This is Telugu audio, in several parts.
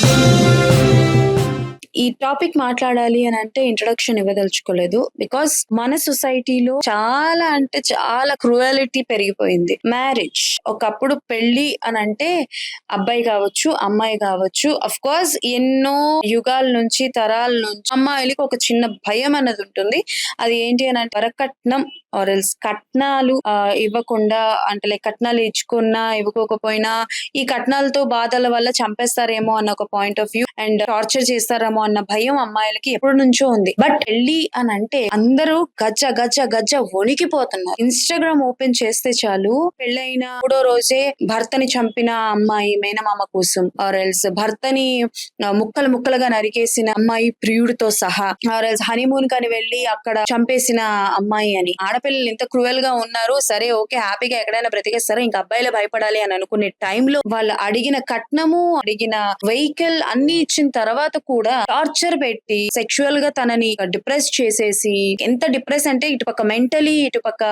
Música ఈ టాపిక్ మాట్లాడాలి అని అంటే ఇంట్రొడక్షన్ ఇవ్వదలుచుకోలేదు. బికాస్ మన సొసైటీలో చాలా అంటే చాలా క్రూయాలిటీ పెరిగిపోయింది. మ్యారేజ్ ఒకప్పుడు పెళ్ళి అని అంటే అబ్బాయి కావచ్చు అమ్మాయి కావచ్చు. అఫ్ కోర్స్ ఎన్నో యుగాల నుంచి తరాల నుంచి అమ్మాయిలకి ఒక చిన్న భయం అన్నది ఉంటుంది. అది ఏంటి అని అంటే వరకట్నం ఆర్ ఎల్స్ కట్నాలు ఇవ్వకుండా అంటే లైక్ కట్నాలు ఇచ్చుకున్నా ఇవ్వకపోయినా ఈ కట్నాలతో బాధల వల్ల చంపేస్తారేమో అన్న ఒక point of view and torture చేస్తారేమో అన్న భయం అమ్మాయిలకి ఎప్పటి నుంచో ఉంది. బట్ పెళ్ళి అని అంటే అందరూ గజ్జ గజ్జ గజ్జ వణికిపోతున్నారు. ఇన్స్టాగ్రామ్ ఓపెన్ చేస్తే చాలు పెళ్ళైన మూడో రోజే భర్తని చంపిన అమ్మాయి మేనమామ కోసం. ఆర్ ఎల్స్ భర్తని ముక్కలు ముక్కలుగా నరికేసిన అమ్మాయి ప్రియుడితో సహా. ఆర్ ఎల్స్ హనీమూన్ కని వెళ్ళి అక్కడ చంపేసిన అమ్మాయి అని. ఆడపిల్లలు ఇంత క్రూయల్గా ఉన్నారు. సరే ఓకే హ్యాపీగా ఎక్కడైనా బ్రతికేస్తారు? ఇంకా అబ్బాయిలే భయపడాలి అని అనుకునే టైంలో వాళ్ళు అడిగిన కట్నము అడిగిన వెహికల్ అన్ని ఇచ్చిన తర్వాత కూడా టార్చర్ పెట్టి సెక్షువల్గా తనని డిప్రెస్ చేసేసి ఎంత డిప్రెస్ అంటే ఇటుపక్క మెంటలీ ఇటుపక్క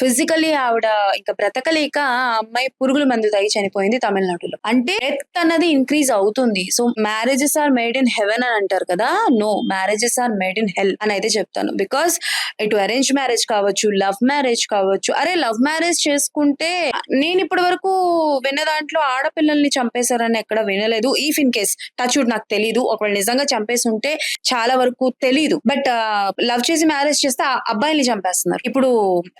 ఫిజికలీ ఆవిడ ఇంకా బ్రతకలేక అమ్మాయి పురుగుల మందు తాగి చనిపోయింది తమిళనాడులో. అంటే డెత్ అన్నది ఇంక్రీజ్ అవుతుంది. So marriages are made in heaven అని అంటారు కదా? No marriages are made in hell అని అయితే చెప్తాను. బికాస్ ఇటు అరేంజ్ మ్యారేజ్ కావచ్చు లవ్ మ్యారేజ్ కావచ్చు అరే లవ్ మ్యారేజ్ చేసుకుంటే నేను ఇప్పటి వరకు విన్న దాంట్లో ఆడపిల్లల్ని చంపేశారని ఎక్కడ వినలేదు. ఈఫ్ ఇన్ కేస్ టచ్ నాకు తెలియదు ఒకవేళ నిజంగా చంపేసి ఉంటే చాలా వరకు తెలియదు బట్ లవ్ చేసి మ్యారేజ్ చేస్తే ఆ చంపేస్తున్నారు. ఇప్పుడు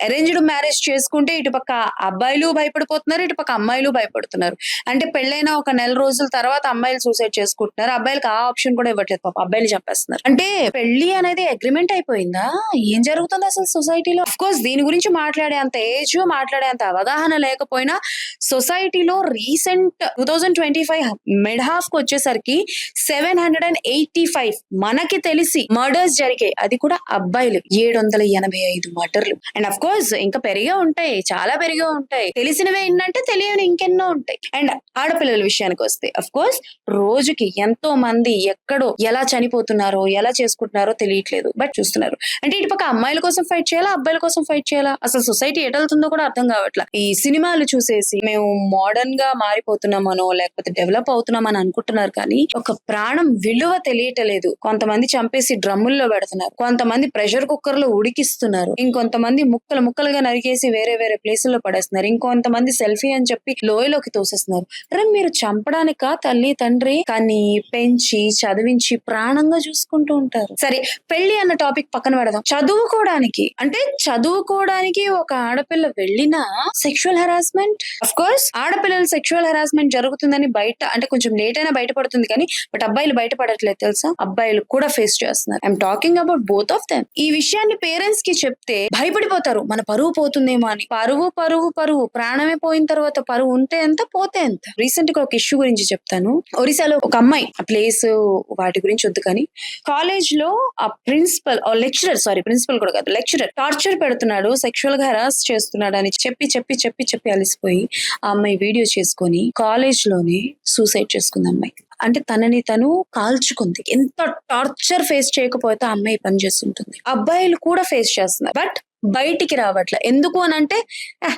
అరేంజ్డ్ మ్యారేజ్ చేసుకుంటే ఇటు పక్క అబ్బాయిలు భయపడిపోతున్నారు ఇటు పక్క అమ్మాయిలు భయపడుతున్నారు. అంటే పెళ్ళైన ఒక నెల రోజుల తర్వాత అమ్మాయిలు సూసైడ్ చేసుకుంటున్నారు. అబ్బాయిలకు ఆ ఆప్షన్ కూడా ఇవ్వట్లేదు పాప. అబ్బాయిలు చంపేస్తున్నారు. అంటే పెళ్ళి అనేది అగ్రిమెంట్ అయిపోయిందా? ఏం జరుగుతుంది అసలు సొసైటీలో అఫ్ కోర్స్ దీని గురించి మాట్లాడే అంత ఏజ్ మాట్లాడే అంత అవగాహన లేకపోయినా సొసైటీలో recent two thousand twenty five mid హాఫ్కి వచ్చేసరికి seven hundred and eight five. మనకి తెలిసి మర్డర్స్ జరిగాయి. అది కూడా అబ్బాయిలు. ఏడు వందల ఎనభై ఐదు మర్డర్లు. అండ్ అఫ్ కోర్స్ ఇంకా పెరిగే ఉంటాయి. చాలా పెరిగే ఉంటాయి. తెలిసినవే ఏంటంటే తెలియని ఇంకెన్నో ఉంటాయి. అండ్ ఆడపిల్లల విషయానికి వస్తే అఫ్ కోర్స్ రోజుకి ఎంతో మంది ఎక్కడో ఎలా చనిపోతున్నారో ఎలా చేసుకుంటున్నారో తెలియట్లేదు. బట్ చూస్తున్నారు. అంటే ఇటు పక్క అమ్మాయిల కోసం ఫైట్ చేయాలా? అబ్బాయిల కోసం ఫైట్ చేయాలా? అసలు సొసైటీ ఎటెళ్తుందో కూడా అర్థం కావట్లా. ఈ సినిమాలు చూసేసి మేము మోడర్న్గా మారిపోతున్నామనో లేకపోతే డెవలప్ అవుతున్నామని అనుకుంటున్నారు కానీ ఒక ప్రాణం విలువ తెలియటలేదు. కొంతమంది చంపేసి డ్రమ్ముల్లో పెడుతున్నారు. కొంతమంది ప్రెషర్ కుక్కర్లో ఉడికిస్తున్నారు. ఇంకొంతమంది ముక్కలు ముక్కలుగా నరికేసి వేరే వేరే ప్లేసుల్లో పడేస్తున్నారు. ఇంకొంతమంది సెల్ఫీ అని చెప్పి లోయలోకి తోసేస్తున్నారు. అరే మీరు చంపడానిక తల్లి తండ్రి? కానీ పెంచి చదివించి ప్రాణంగా చూసుకుంటూ ఉంటారు. సరే పెళ్ళి అన్న టాపిక్ పక్కన పెడదాం. చదువుకోవడానికి. అంటే చదువుకోవడానికి ఒక ఆడపిల్ల వెళ్ళినా సెక్షువల్ హెరాస్మెంట్ అఫ్ కోర్స్ ఆడపిల్లలు సెక్షువల్ హెరాస్మెంట్ జరుగుతుందని బయట అంటే కొంచెం లేట్ అయినా బయటపడుతుంది కానీ బట్ అబ్బాయిలు బయటపడట్లేదు తెలుసా? అబ్బాయిలు కూడా ఫేస్ చేస్తున్నారు. I'm talking about both of them ఈ విషయాన్ని పేరెంట్స్కి చెప్తే భయపడిపోతారు. మన పరువు పోతుందేమో అని. పరువు పరువు పరువు. ప్రాణమే పోయిన తర్వాత పరువు ఉంటే ఎంత పోతే ఎంత? రీసెంట్గా ఒక ఇష్యూ గురించి చెప్తాను. ఒరిస్సాలో ఒక అమ్మాయి ఆ ప్లేస్ వాటి గురించి వద్దు కానీ కాలేజ్లో ఆ ప్రిన్సిపల్ లెక్చరర్ సారీ ప్రిన్సిపల్ కూడా కాదు లెక్చరర్ టార్చర్ పెడుతున్నాడు సెక్షువల్గా హెరాస్ చేస్తున్నాడు అని చెప్పి చెప్పి చెప్పి చెప్పి అలిసిపోయి ఆ అమ్మాయి వీడియో చేసుకొని కాలేజ్లోనే సూసైడ్ చేసుకుంది అమ్మాయి. అంటే తనని తను కాల్చుకుంది. ఎంత టార్చర్ ఫేస్ చేయకపోతే ఆ అమ్మాయి పని చేస్తుంటుంది. అబ్బాయిలు కూడా ఫేస్ చేస్తున్నారు. బట్ బయటికి రావట్లే. ఎందుకు అని అంటే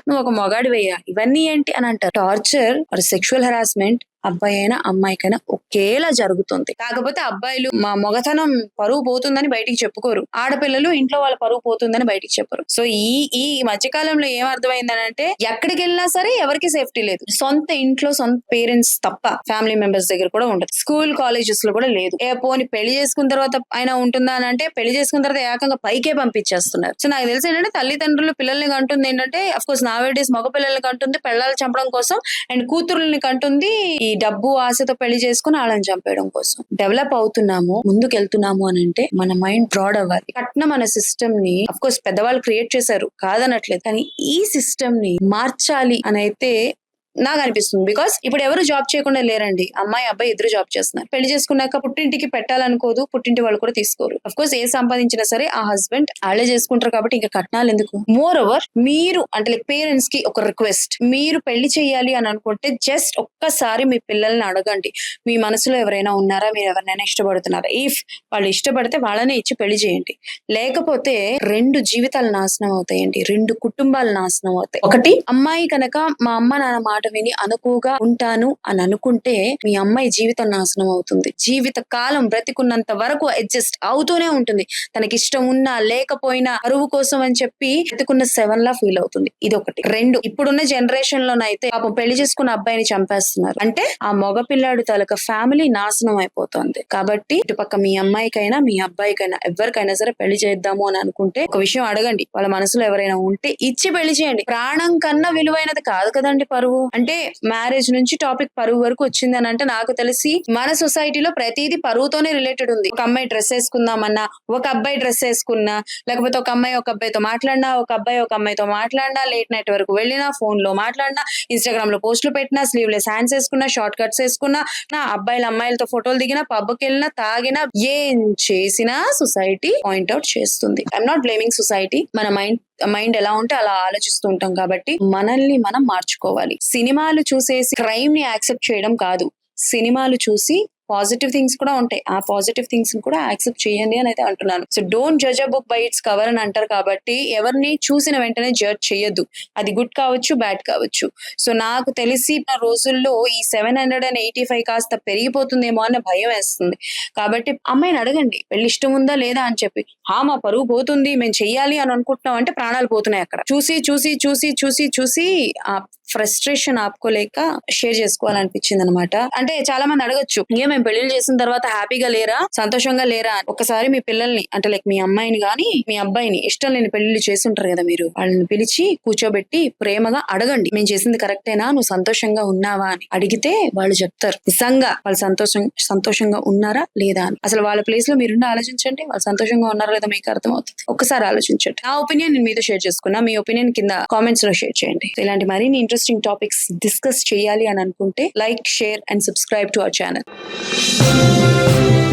నువ్వు ఒక మొగాడి వేయ ఇవన్నీ ఏంటి? అని అంటారు. టార్చర్ ఆర్ సెక్షువల్ హెరాస్మెంట్ అబ్బాయి అయినా అమ్మాయికైనా ఒకేలా జరుగుతుంది. కాకపోతే అబ్బాయిలు మా మొగతనం పరువు పోతుందని బయటికి చెప్పుకోరు. ఆడపిల్లలు ఇంట్లో వాళ్ళ పరువు పోతుందని బయటికి చెప్పరు. సో ఈ ఈ మధ్యకాలంలో ఏం అర్థమైందని అంటే ఎక్కడికి వెళ్ళినా సరే ఎవరికి సేఫ్టీ లేదు. సొంత ఇంట్లో సొంత పేరెంట్స్ తప్ప ఫ్యామిలీ మెంబర్స్ దగ్గర కూడా ఉండదు. స్కూల్ కాలేజెస్లో కూడా లేదు. ఏ పోని పెళ్ళి చేసుకున్న తర్వాత అయినా ఉంటుందా అని అంటే పెళ్ళి చేసుకున్న తర్వాత ఏకంగా పైకే పంపించేస్తున్నారు. సో నాకు తెలిసి ఏంటంటే తల్లిదండ్రులు పిల్లల్ని కంటుంది ఏంటంటే అఫ్ కోర్స్ నావే మగ పిల్లల్ని కంటుంది పిల్లల్ని చంపడం కోసం అండ్ కూతురుల్ని కంటుంది ఈ డబ్బు ఆశతో పెళ్ళి చేసుకుని వాళ్ళని చంపేయడం కోసం. డెవలప్ అవుతున్నాము ముందుకు వెళ్తున్నాము అని అంటే మన మైండ్ బ్రాడ్ అవ్వాలి. కట్నం అనే సిస్టమ్ని అఫ్ కోర్స్ పెద్దవాళ్ళు క్రియేట్ చేశారు కాదనట్లేదు. కానీ ఈ సిస్టమ్ని మార్చాలి అని అయితే నాకు అనిపిస్తుంది. బికాస్ ఇప్పుడు ఎవరు జాబ్ చేయకుండా లేరండి. అమ్మాయి అబ్బాయి ఇద్దరు జాబ్ చేస్తున్నారు. పెళ్ళి చేసుకున్నాక పుట్టింటికి పెట్టాలనుకోదు. పుట్టింటి వాళ్ళు కూడా తీసుకోరు. అఫ్ కోర్స్ ఏ సంపాదించినా సరే ఆ హస్బెండ్ వాళ్ళే చేసుకుంటారు కాబట్టి ఇంకా కట్నాలు ఎందుకు? మోర్ ఓవర్ మీరు అంటే లైక్ పేరెంట్స్కి ఒక రిక్వెస్ట్ మీరు పెళ్ళి చేయాలి అని అనుకుంటే జస్ట్ ఒక్కసారి మీ పిల్లల్ని అడగండి. మీ మనసులో ఎవరైనా ఉన్నారా? మీరు ఎవరినైనా ఇష్టపడుతున్నారా? ఇఫ్ వాళ్ళు ఇష్టపడితే వాళ్ళనే ఇచ్చి పెళ్ళి చేయండి. లేకపోతే రెండు జీవితాలు నాశనం అవుతాయండి. రెండు కుటుంబాలు నాశనం అవుతాయి. ఒకటి? అమ్మాయి కనుక మా అమ్మ నాన్న మాట మాట విని అనుకుగా ఉంటాను అని అనుకుంటే మీ అమ్మాయి జీవితం నాశనం అవుతుంది. జీవిత కాలం బ్రతికున్నంత వరకు అడ్జస్ట్ అవుతూనే ఉంటుంది. తనకి ఇష్టం ఉన్నా లేకపోయినా అరువు కోసం అని చెప్పి బ్రతికున్న సెవెన్ లా ఫీల్ అవుతుంది. ఇది ఒకటి రెండు ఇప్పుడున్న జనరేషన్ లోనైతే పాపం పెళ్ళి చేసుకున్న అబ్బాయిని చంపేస్తున్నారు. అంటే ఆ మగ పిల్లాడు తాలూకా ఫ్యామిలీ నాశనం అయిపోతుంది. కాబట్టి ఇటుపక్క మీ అమ్మాయికైనా మీ అబ్బాయికైనా ఎవరికైనా సరే పెళ్ళి చేద్దాము అని అనుకుంటే ఒక విషయం అడగండి. వాళ్ళ మనసులో ఎవరైనా ఉంటే ఇచ్చి పెళ్ళి చేయండి. ప్రాణం కన్నా విలువైనది కాదు కదండి పరువు. అంటే మ్యారేజ్ నుంచి టాపిక్ పరువు వరకు వచ్చింది అని అంటే నాకు తెలిసి మన సొసైటీలో ప్రతిదీ పరువుతోనే రిలేటెడ్ ఉంది. ఒక అమ్మాయి డ్రెస్ వేసుకుందామన్నా ఒక అబ్బాయి డ్రెస్ వేసుకున్నా లేకపోతే ఒక అమ్మాయి ఒక అబ్బాయితో మాట్లాడినా ఒక అబ్బాయి ఒక అమ్మాయితో మాట్లాడినా లేట్ నైట్ వరకు వెళ్ళినా ఫోన్లో మాట్లాడినా ఇన్స్టాగ్రామ్లో పోస్టులు పెట్టినా స్లీవ్లెస్ హ్యాండ్స్ వేసుకున్నా షార్ట్ కట్స్ వేసుకున్నా నా అబ్బాయిల అమ్మాయిలతో ఫోటోలు దిగినా పబ్కి వెళ్ళినా తాగినా ఏం చేసినా సొసైటీ పాయింట్అవుట్ చేస్తుంది. ఐఎమ్ నాట్ బ్లేమింగ్ సొసైటీ మన మైండ్ మైండ్ ఎలా ఉంటే అలా ఆలోచిస్తూ ఉంటాం కాబట్టి మనల్ని మనం మార్చుకోవాలి. సినిమాలు చూసేసి క్రైమ్ని యాక్సెప్ట్ చేయడం కాదు. సినిమాలు చూసి పాజిటివ్ థింగ్స్ కూడా ఉంటాయి. ఆ పాజిటివ్ థింగ్స్ కూడా యాక్సెప్ట్ చేయండి అని అయితే అంటున్నాను. So don't judge a book by its cover అని అంటారు కాబట్టి ఎవరిని చూసిన వెంటనే జడ్జ్ చేయొద్దు. అది గుడ్ కావచ్చు బ్యాడ్ కావచ్చు. సో నాకు తెలిసి నా రోజుల్లో ఈ seven hundred and eighty five కాస్త పెరిగిపోతుందేమో అన్న భయం వేస్తుంది. కాబట్టి అమ్మాయిని అడగండి. పెళ్ళి ఇష్టం ఉందా లేదా అని చెప్పి. హా మా పరువు పోతుంది మేము చెయ్యాలి అని అనుకుంటున్నాం అంటే ప్రాణాలు పోతున్నాయి అక్కడ. చూసి చూసి చూసి చూసి చూసి ఆ ఫ్రస్ట్రేషన్ ఆపుకోలేక షేర్ చేసుకోవాలనిపించింది అనమాట అంటే చాలా మంది అడగచ్చు. ఏమేమి మేము పెళ్ళి చేసిన తర్వాత హ్యాపీగా లేరా? సంతోషంగా లేరా? అని ఒకసారి మీ పిల్లల్ని అంటే లైక్ మీ అమ్మాయిని గాని మీ అబ్బాయిని ఇష్టం లేని పెళ్ళి చేసి ఉంటారు కదా మీరు. వాళ్ళని పిలిచి కూర్చోబెట్టి ప్రేమగా అడగండి. మేము చేసింది కరెక్టేనా? నువ్వు సంతోషంగా ఉన్నావా? అని అడిగితే వాళ్ళు చెప్తారు. నిజంగా వాళ్ళు సంతోషం సంతోషంగా ఉన్నారా? లేదా? అని. అసలు వాళ్ళ ప్లేస్లో మీరుండి ఆలోచించండి. వాళ్ళు సంతోషంగా ఉన్నారా లేదా మీకు అర్థమవుతుంది. ఒక్కసారి ఆలోచించండి. నా ఒపీనియన్ నేను మీతో షేర్ చేసుకున్నా. మీ ఒపీనియన్ కింద కామెంట్స్లో షేర్ చేయండి. ఇలాంటి మరిన్ని ఇంట్రెస్టింగ్ టాపిక్స్ డిస్కస్ చేయాలి అని అనుకుంటే like share and subscribe to our channel うん。